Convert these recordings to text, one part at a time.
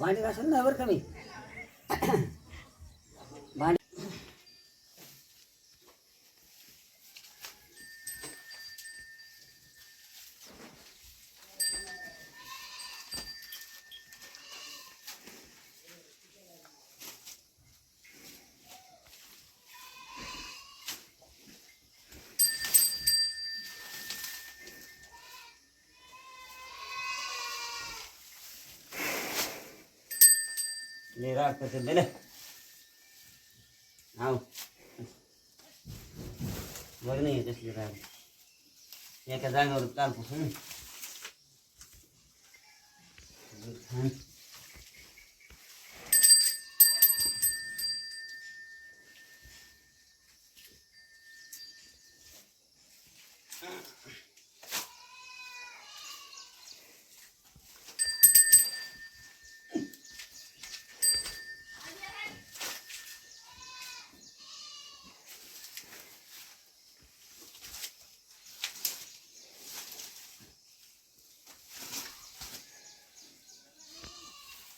भांडी घासून नाही बरं का लय राग करते दिले हाव बघ नाही कसली राग एका जागेवर कालपासून छान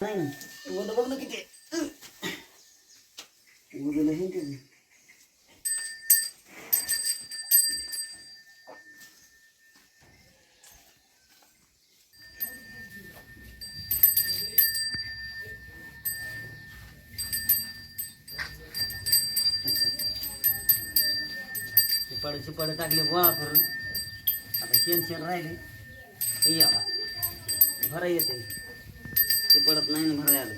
बघ ना किती. टाकले गोळा करून. आता शेण शेण राहिले. हे भरा येते ते पडत नाही ना भराय आलं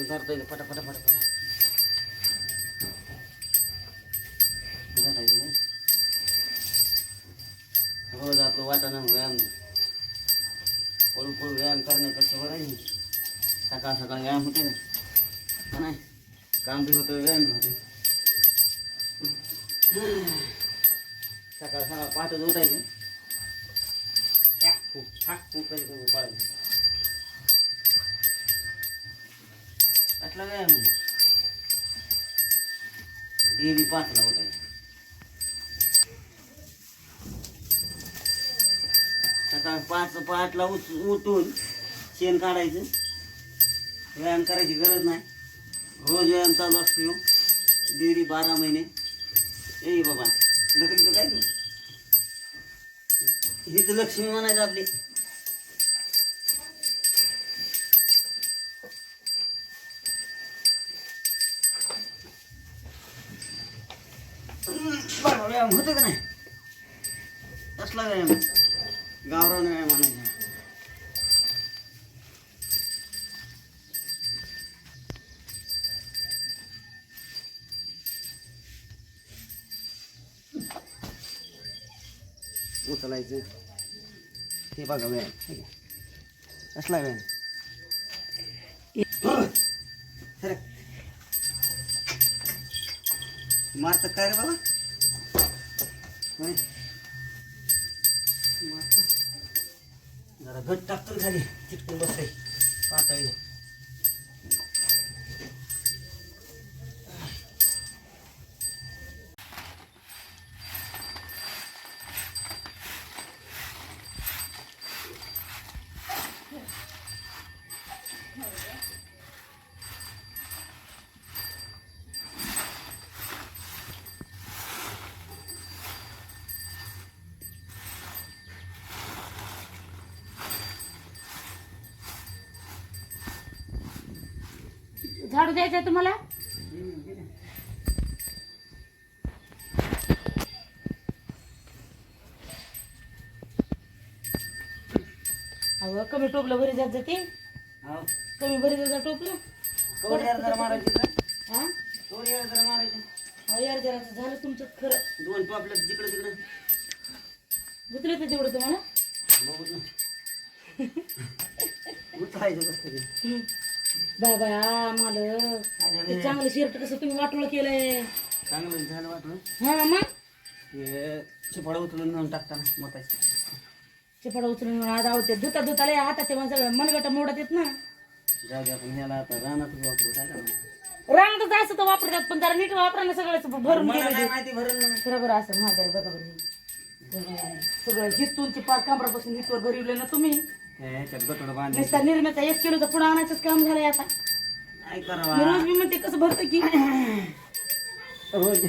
धरता येईल फटा फटा फटा फटा रोज आपलं वाटाणं व्यायाम पळू व्यायाम करण्यापेक्षा बरं आहे. सकाळ सकाळ व्यायाम होते ना. नाही? काम बी होतं व्यायाम बी होते सकाळ सकाळ पहाटे उठायचं. त्या खूप हाक खूप कसला व्यायाम? डेली पाचला उठायचं. सकाळ पाच पाचला उच उठून शेण काढायचं. व्यायाम करायची गरज नाही. रोज व्यायाम चालू असतो. ह्यो. बारा महिने. ए बाबा नकली तर काय तू? ही तर लक्ष्मी म्हणायचं आपली. व्यायाम होतो का नाही? कसला व्यायाम? गावरान व्यायाम म्हणायचा उचलायचं. हे बघा व्यायाम हे घ्या. कसला व्यायाम सरक मारत काय रे बाबा? जरा घट टाकतो खाली. चिटकून बसते पातळी झाडू द्यायचा तुम्हाला? अहो कमी टोपलं बरी जात जाते. कमी बरी जात टोपलं. हा? यार जरा मारायची. अहो यार जरा झालं तुमचं खरं. दोन टोपल्या जिकडे तिकडे. तेवढं तुम्हाला? बघू ना. उचलायचं कसं तरी. हम्म. आ, मालक ते चांगलं शर्ट कसं तुम्ही वाटोळ केलंय. चांगलं झालं वाटलं हा मग? हे चिपाडा उचलून नेऊन टाकताना मोठायचं चिपाडा उचलून आज आवते धुता धुता लय हाताचे माणसं मनगटा मोडत येत ना. जाऊ दे आपण ह्याला आता रानात वापरू काय करणार? रांगच असं तर वापरतात पण जरा नीट वापरा ना सगळंच भरून मला गेलं काय ते. माहिती भरून म्हणून. बरोबर असं बरं बघा बरं. सगळं हितूनची पार कमरापासून हितवर भरवले ना तुम्ही हे, नुसता निर्म्याचा एक किलोचा पुढं आणायचंच काम झालंय आता. काय मी करावा रोज मी म्हणते कसं भरतं की? रोज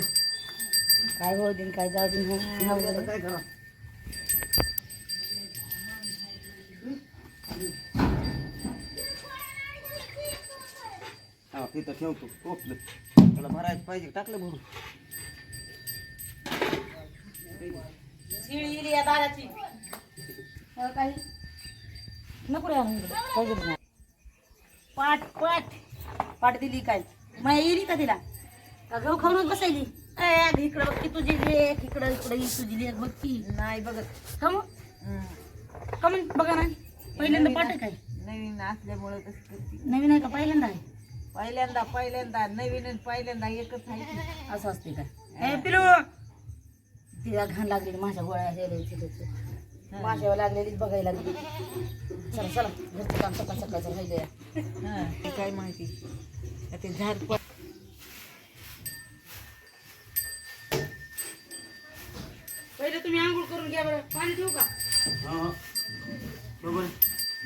काय हो दिन काय जाऊ दिन हो. आता काय करा हा तिथं ठेवतो. टोपलं त्याला भरायचं पाहिजे टाकलं भरून. शिळी इली या दाराची. हो, काही? नको. काय गरज नाही. पाट पाट पाट दिली काय? माया येईल का तिला? गहू खाऊनच बसायली? अगं इकडं बघ की तुझी लेख इकडं इकडं ही तुझी लेख बघ की. नाही बघत. का मग? का मग बघा ना. पहिल्यांदा आहे काय? नवीन असल्यामुळे कसं करते. नवीन आहे का पहिल्यांदा आहे? पहिल्यांदा पहिल्यांदा नवीन आणि पहिल्यांदा एकच आहे. असं असते का ए पिलू! तिला घाण लागलेली माझ्या गोळ्या माझ्यावर लागलेलीच बघायला लागली. चला चला. घरचं काम सकाळ सकाळचं राहिले हा, ते काय माहिती. ते झाड पण पहिले तुम्ही आंघोळ करून घ्या बरं. पाणी ठेवू का? हा हा. बरोबर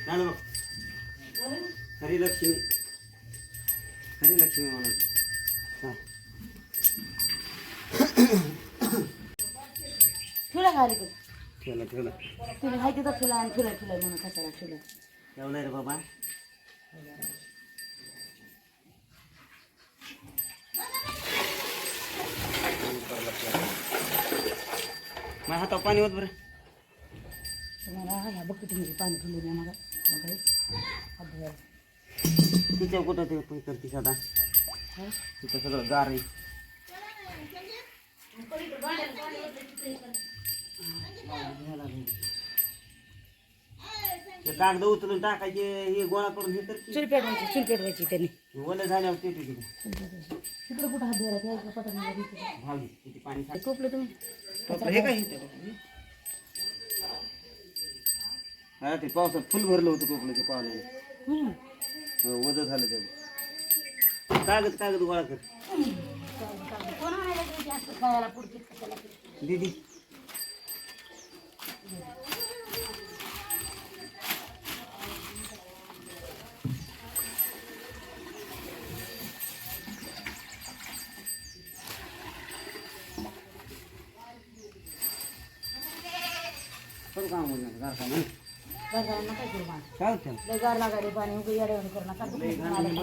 झालं बघ. खरी लक्ष्मी. खरी लक्ष्मी म्हणायची हा. ठेवला का अलीकडे ठेवलं ठेवलं. तुम्ही माहिती तर ठेवला आणि ठेवला ठेवला म्हणून कशाला ठेवला ठेवलंय रे बाबा. माझ्या हातावर पाणी होत बरं. तुम्हाला ह्या बकेटमध्ये पाणी ठेवलं नाही मला. तिच्यावर कुठं ते पण करतीस आता हा? तिथं सगळं गार आहे. ते कागद उचलून टाकायचे हे गोळा करून हे तर चूल पेटवायची चूल पेटवायची त्यांनी. ओलं झाल्यावर ते तिथे तिकडे कुठं हात त्या. भावी किती पाणी ते टोपलं तुम्ही. हे काय हे हा ते पावसात फुल भरलं होतं टोपलं ते हम्म. वज झालं त्याचं. कागद कागद गोळा कर. कोण आणायला गेली असं खायला पुढची कशाला दीदी. गारगारांना काय करू मान काय होतं लय गार लागायला पाणी उगा येड्यावानी करू नका. नाही, नाही,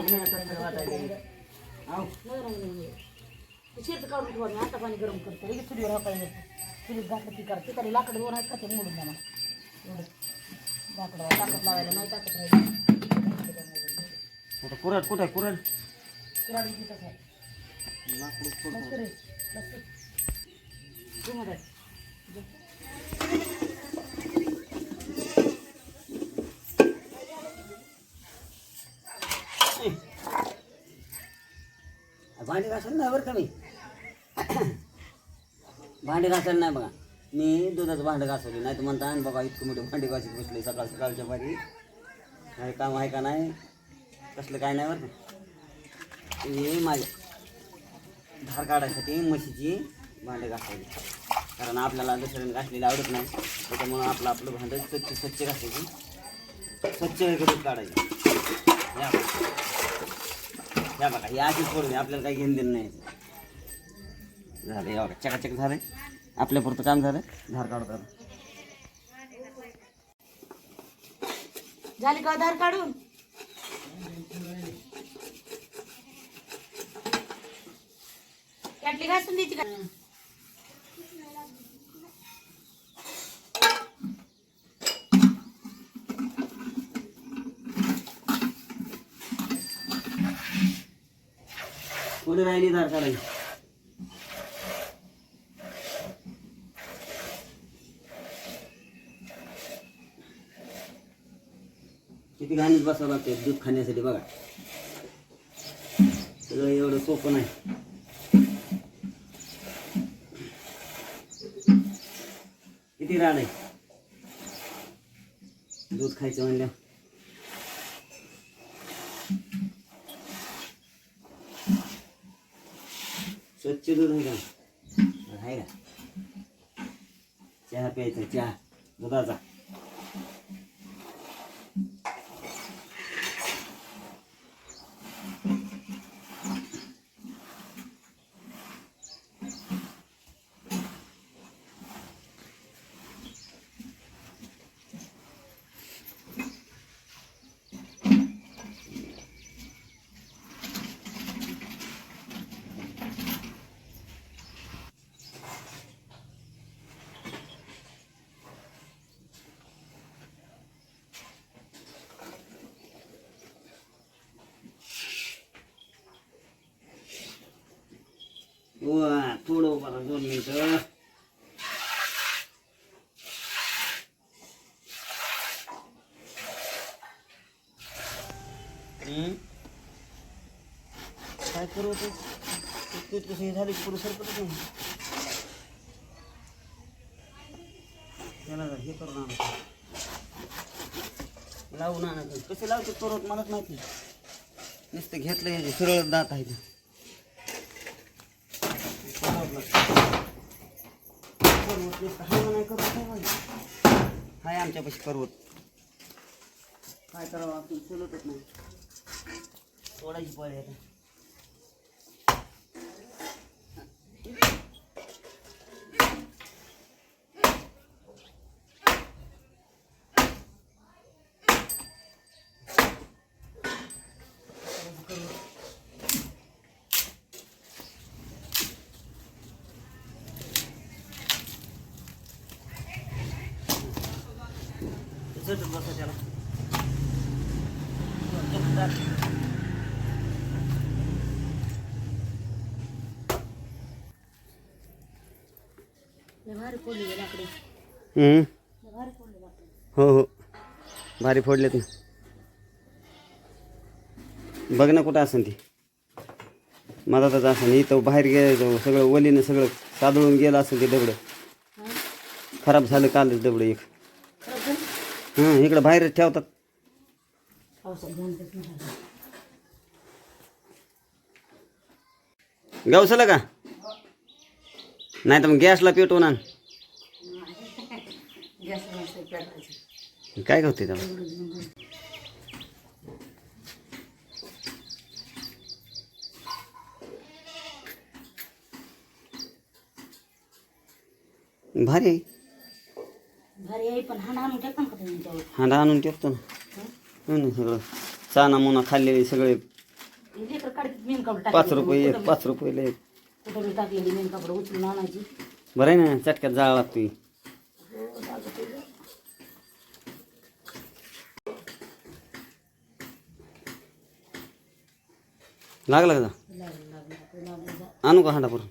नाही, नाही. शेत काढून ठेवा मी आता पाणी गरम करतो. लगेच चुलीवर हाकायला चुलीत घातलं ती करा तिकडे लाकडं दोन आहेत का ते मोडून द्या मला. एवढं. लाकडं ताकद लावायला नाही ताकद राहिली. आता कुराड कुठं आहे कुराड कुराडी तिथंच आहे. लाकूड कुठं? करे बस कर. तू भांडे घासायला नाही बरं का मी? भांडी घासायला नाही बघा. मी दुधाचं भांडं घासवले नाही तर म्हणता "आणि बाबा इतकं मोठे भांडे घासत बसले सकाळ सकाळच्या पारी. काय काम आहे का नाही? कसलं काय नाही बरं का? हे माझ्या धार काढायसाठी म्हशीची भांडे घासायची. कारण आपल्याला दुसऱ्याने घासलेली आवडत नाही. त्याच्यामुळं आपलं आपलं भांडं स्वच्छ स्वच्छ घासायची. स्वच्छ दूध काढायचं. या. या बघा ही अशीच पडून आपल्याला काही घेऊन देणं नाही झालं या बघा चकाचक झालंय आपल्या पुरतं काम झालं. धार काढतात झाली का आधार काढून? कॅटली घासून द्यायची का? कुठे राहिली दार काढायची. किती घाणीत बसावं लागते दूध खाण्यासाठी बघा. सगळं एवढं सोपं नाही. किती राड आहे? दूध खायचं म्हणल्यावर. स्वच्छ दूध आहे का आहे का चहा प्यायचा चहा दुधाचा थोडं उभा राहा, दोन मिनिट. हम्म? काय करू ते कसं हे झाले पुरुष पुढे नाही त्याला हे करून आणा. लावून आणा कसे लावते परत मलाच माहिती नुसतं घेतलं हे सरळ दात आहे ते पर्वत नुसतं हाय म्हणाय करू काय हाय आमच्यापाशी पर्वत काय करावं? आपण चलतच नाही. सोडायची पळ आता झटत बसा त्याला लय भारी फोडली गेली लाकडी हम्म. लय भारी फोडली लाकडी हो हो. भारी फोडलेत ना. बघ ना कुठं असेल ती. मधातच असेल इथं बाहेर गेलं सगळं ओलीनं सगळं सादळून गेलं असेल ते दगडं. खराब झालं कालच दगडं एक? हां इकडं बाहेरच ठेवतात. पावसात गावसाला का? नाही तर मग गॅसला पेटवून आण. काय होते त्याला भारी आहे भारी आहे पण हा आणून टाका ना का तुम्ही त्यावर हांडा आणून ठेवतो ना. हो? सगळं चाना मुना खाल्लेले सगळे. पाच रुपये एक पाच रुपये बरं आहे ना चटक्यात जाळ लागतोय. लागला का. आणू का हांडा पुरून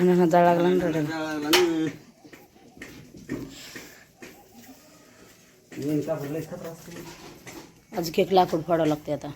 ढाणा जाळ लागला ना आज केक लाकूड फोडावं लगते आता